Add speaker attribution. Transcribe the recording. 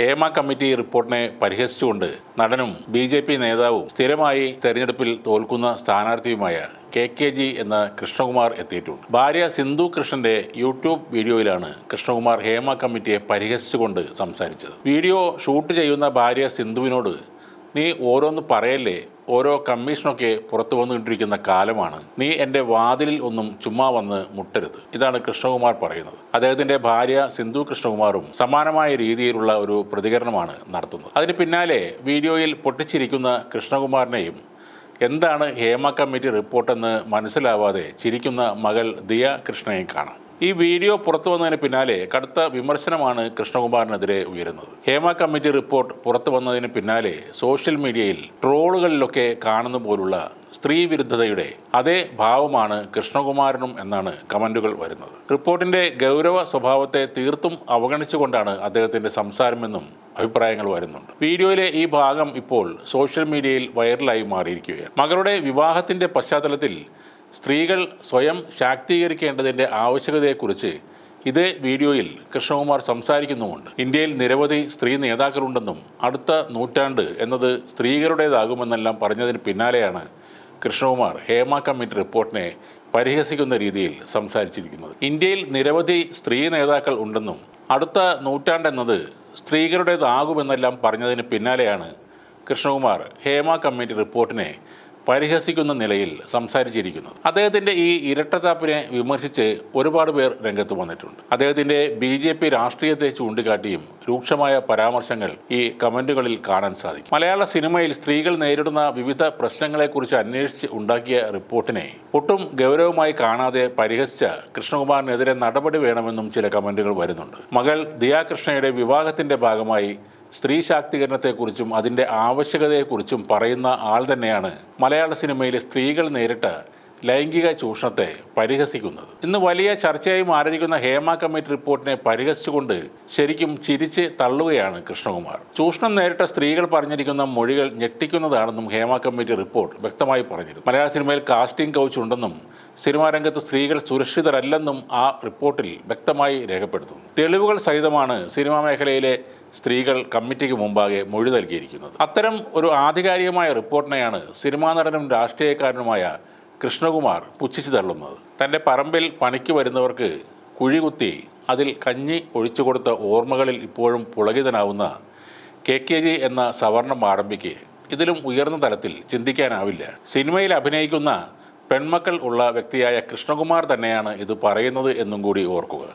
Speaker 1: Hema committee റിപ്പോർട്ടിനെ പരിഹസിച്ചുകൊണ്ട് നടനും B J P നേതാവും സ്ഥിരമായി തെരഞ്ഞെടുപ്പിൽ തോൽക്കുന്ന സ്ഥാനാർത്ഥിയുമായ കെ കെ ജി എന്ന കൃഷ്ണകുമാർ എത്തിയിട്ടുണ്ട്. ഭാര്യ സിന്ധു കൃഷ്ണന്റെ യൂട്യൂബ് വീഡിയോയിലാണ് കൃഷ്ണകുമാർ ഹേമ കമ്മിറ്റിയെ പരിഹസിച്ചുകൊണ്ട് സംസാരിച്ചത്. വീഡിയോ ഷൂട്ട് ചെയ്യുന്ന ഭാര്യ സിന്ധുവിനോട് നീ ഓരോന്ന് പറയല്ലേ? ഓരോ കമ്മീഷനൊക്കെ പുറത്തു വന്നുകൊണ്ടിരിക്കുന്ന കാലമാണ്. നീ എന്റെ വാതിലിൽ ഒന്നും ചുമ്മാ വന്ന് മുട്ടരുത്. ഇതാണ് കൃഷ്ണകുമാർ പറയുന്നത്. അദ്ദേഹത്തിന്റെ ഭാര്യ സിന്ധു കൃഷ്ണകുമാറും സമാനമായ രീതിയിലുള്ള ഒരു പ്രതികരണമാണ് നടത്തുന്നത്. അതിന് പിന്നാലെ വീഡിയോയിൽ പൊട്ടിച്ചിരിക്കുന്ന കൃഷ്ണകുമാറിനെയും എന്താണ് ഹേമ കമ്മിറ്റി റിപ്പോർട്ടെന്ന് മനസ്സിലാവാതെ ചിരിക്കുന്ന മകൾ ദിയ കൃഷ്ണയും കാണാം. ഈ വീഡിയോ പുറത്തു വന്നതിന് പിന്നാലെ കടുത്ത വിമർശനമാണ് കൃഷ്ണകുമാറിനെതിരെ ഉയരുന്നത്. ഹേമ കമ്മിറ്റി റിപ്പോർട്ട് പുറത്തു വന്നതിന് പിന്നാലെ സോഷ്യൽ മീഡിയയിൽ ട്രോളുകളിലൊക്കെ കാണുന്ന പോലുള്ള സ്ത്രീ വിരുദ്ധതയുടെ അതേ ഭാവമാണ് കൃഷ്ണകുമാരനും എന്നാണ് കമന്റുകൾ വരുന്നത്. റിപ്പോർട്ടിന്റെ ഗൗരവ സ്വഭാവത്തെ തീർത്തും അവഗണിച്ചുകൊണ്ടാണ് അദ്ദേഹത്തിന്റെ സംസാരമെന്നും അഭിപ്രായങ്ങൾ വരുന്നുണ്ട്. വീഡിയോയിലെ ഈ ഭാഗം ഇപ്പോൾ സോഷ്യൽ മീഡിയയിൽ വൈറലായി മാറിയിരിക്കുകയാണ്. മകളുടെ വിവാഹത്തിന്റെ പശ്ചാത്തലത്തിൽ സ്ത്രീകൾ സ്വയം ശാക്തീകരിക്കേണ്ടതിന്റെ ആവശ്യകതയെക്കുറിച്ച് ഇതേ വീഡിയോയിൽ കൃഷ്ണകുമാർ സംസാരിക്കുന്നുമുണ്ട്. ഇന്ത്യയിൽ നിരവധി സ്ത്രീ നേതാക്കളുണ്ടെന്നും അടുത്ത നൂറ്റാണ്ട് എന്നത് സ്ത്രീകളുടേതാകുമെന്നെല്ലാം പറഞ്ഞതിന് പിന്നാലെയാണ് കൃഷ്ണകുമാർ ഹേമ കമ്മിറ്റി റിപ്പോർട്ടിനെ പരിഹസിക്കുന്ന രീതിയിൽ സംസാരിച്ചിരിക്കുന്നത്. ഇന്ത്യയിൽ നിരവധി സ്ത്രീ നേതാക്കൾ ഉണ്ടെന്നും അടുത്ത നൂറ്റാണ്ടെന്നത് സ്ത്രീകളുടേതാകുമെന്നെല്ലാം പറഞ്ഞതിന് പിന്നാലെയാണ് കൃഷ്ണകുമാർ ഹേമ കമ്മിറ്റി റിപ്പോർട്ടിനെ പരിഹസിക്കുന്ന നിലയിൽ സംസാരിച്ചിരിക്കുന്നത്. അദ്ദേഹത്തിന്റെ ഈ ഇരട്ടത്താപ്പിനെ വിമർശിച്ച് ഒരുപാട് പേർ രംഗത്ത് വന്നിട്ടുണ്ട്. അദ്ദേഹത്തിന്റെ ബി ജെ പി രാഷ്ട്രീയത്തെ ചൂണ്ടിക്കാട്ടിയും രൂക്ഷമായ പരാമർശങ്ങൾ ഈ കമന്റുകളിൽ കാണാൻ സാധിക്കും. മലയാള സിനിമയിൽ സ്ത്രീകൾ നേരിടുന്ന വിവിധ പ്രശ്നങ്ങളെക്കുറിച്ച് അന്വേഷിച്ച് ഉണ്ടാക്കിയ റിപ്പോർട്ടിനെ ഒട്ടും ഗൗരവമായി കാണാതെ പരിഹസിച്ച കൃഷ്ണകുമാറിനെതിരെ നടപടി വേണമെന്നും ചില കമന്റുകൾ വരുന്നുണ്ട്. മകൾ ദിയാകൃഷ്ണയുടെ വിവാഹത്തിന്റെ ഭാഗമായി സ്ത്രീ ശാക്തീകരണത്തെക്കുറിച്ചും അതിന്റെ ആവശ്യകതയെക്കുറിച്ചും പറയുന്ന ആൾ തന്നെയാണ്. മലയാള സിനിമയിലെ സ്ത്രീകൾ നേരിട്ട ലൈംഗിക ചൂഷണത്തെ പരിഹസിക്കുന്നത്. ഇന്ന് വലിയ ചർച്ചയായി മാറിയിരിക്കുന്ന ഹേമ കമ്മിറ്റി റിപ്പോർട്ടിനെ പരിഹസിച്ചുകൊണ്ട് ശരിക്കും ചിരിച്ച് തള്ളുകയാണ് കൃഷ്ണകുമാർ. ചൂഷണം നേരിട്ട സ്ത്രീകൾ പറഞ്ഞിരിക്കുന്ന മൊഴികൾ ഞെട്ടിക്കുന്നതാണെന്നും ഹേമ കമ്മിറ്റി റിപ്പോർട്ട് വ്യക്തമായി പറഞ്ഞിരുന്നു. മലയാള സിനിമയിൽ കാസ്റ്റിംഗ് കൗച്ച് ഉണ്ടെന്നും സിനിമാ രംഗത്ത് സ്ത്രീകൾ സുരക്ഷിതരല്ലെന്നും ആ റിപ്പോർട്ടിൽ വ്യക്തമായി രേഖപ്പെടുത്തുന്നു. തെളിവുകൾ സഹിതമാണ് സിനിമാ മേഖലയിലെ സ്ത്രീകൾ കമ്മിറ്റിക്ക് മുമ്പാകെ മൊഴി നൽകിയിരിക്കുന്നത്. അത്തരം ഒരു ആധികാരികമായ റിപ്പോർട്ടിനെയാണ് സിനിമാ നടനും രാഷ്ട്രീയക്കാരനുമായ കൃഷ്ണകുമാർ പുച്ഛിച്ചു തള്ളുന്നത്. തന്റെ പറമ്പിൽ പണിക്ക് വരുന്നവർക്ക് കുഴികുത്തി അതിൽ കഞ്ഞി ഒഴിച്ചു കൊടുത്ത ഓർമ്മകളിൽ ഇപ്പോഴും പുളകിതനാവുന്ന കെ കെ ജി എന്ന സവർണ മാടമ്പിക്ക് ഇതിലും ഉയർന്ന തലത്തിൽ ചിന്തിക്കാനാവില്ല. സിനിമയിൽ അഭിനയിക്കുന്ന പെൺമക്കൾ ഉള്ള വ്യക്തിയായ കൃഷ്ണകുമാർ തന്നെയാണ് ഇത് പറയുന്നത് എന്നും കൂടി ഓർക്കുക.